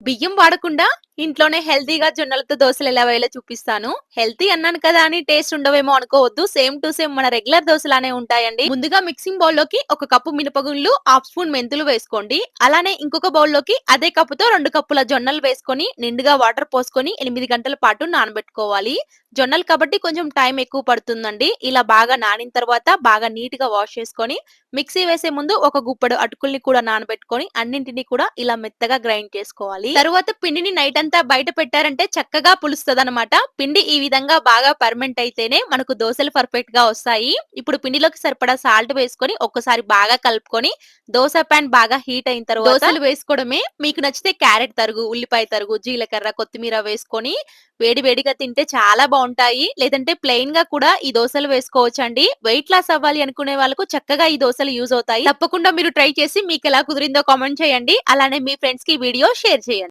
బియ్యం వాడకుండా ఇంట్లోనే హెల్తీగా జొన్నలతో దోశలు ఎలా వేయాలో చూపిస్తాను. హెల్తీ అన్నాను కదా అని టేస్ట్ ఉండవేమో అనుకోవద్దు. సేమ్ టు సేమ్ మన రెగ్యులర్ దోశలానే ఉంటాయండి. ముందుగా మిక్సింగ్ బౌల్లోకి ఒక కప్పు మినపగుళ్ళు హాఫ్ స్పూన్ మెంతులు వేసుకోండి. అలానే ఇంకొక బౌల్లోకి అదే కప్పుతో రెండు కప్పుల జొన్నలు వేసుకొని నిండుగా వాటర్ పోసుకొని ఎనిమిది గంటల పాటు నానబెట్టుకోవాలి. జొన్నలు కాబట్టి కొంచెం టైం ఎక్కువ పడుతుందండి. ఇలా బాగా నానిన తర్వాత బాగా నీట్గా వాష్ చేసుకొని మిక్సీ వేసే ముందు ఒక గుప్పడు అటుకుల్ని కూడా నానబెట్టుకొని అన్నింటినీ కూడా ఇలా మెత్తగా గ్రైండ్ చేసుకోవాలి. తర్వాత పిండిని నైట్ అంతా బయట పెట్టారంటే చక్కగా పులుస్తుంది అనమాట పిండి ఈ విధంగా బాగా పర్మెంట్ అయితేనే మనకు దోశలు పర్ఫెక్ట్గా వస్తాయి. ఇప్పుడు పిండిలోకి సరిపడా సాల్ట్ వేసుకొని ఒక్కసారి బాగా కలుపుకొని దోశ ప్యాన్ బాగా హీట్ అయిన తర్వాత దోశలు వేసుకోవడమే. మీకు నచ్చితే క్యారెట్ తరుగు ఉల్లిపాయ తరుగు జీలకర్ర కొత్తిమీర వేసుకొని వేడి వేడిగా తింటే చాలా బాగుంటాయి. లేదంటే ప్లెయిన్గా కూడా ఈ దోశలు వేసుకోవచ్చు అండి వెయిట్ లాస్ అవ్వాలి అనుకునే వాళ్ళకు చక్కగా ఈ దోశలు యూజ్ అవుతాయి. తప్పకుండా మీరు ట్రై చేసి మీకు ఎలా కుదిరిందో కామెంట్ చేయండి. అలానే మీ ఫ్రెండ్స్కి వీడియో షేర్ చేయండి.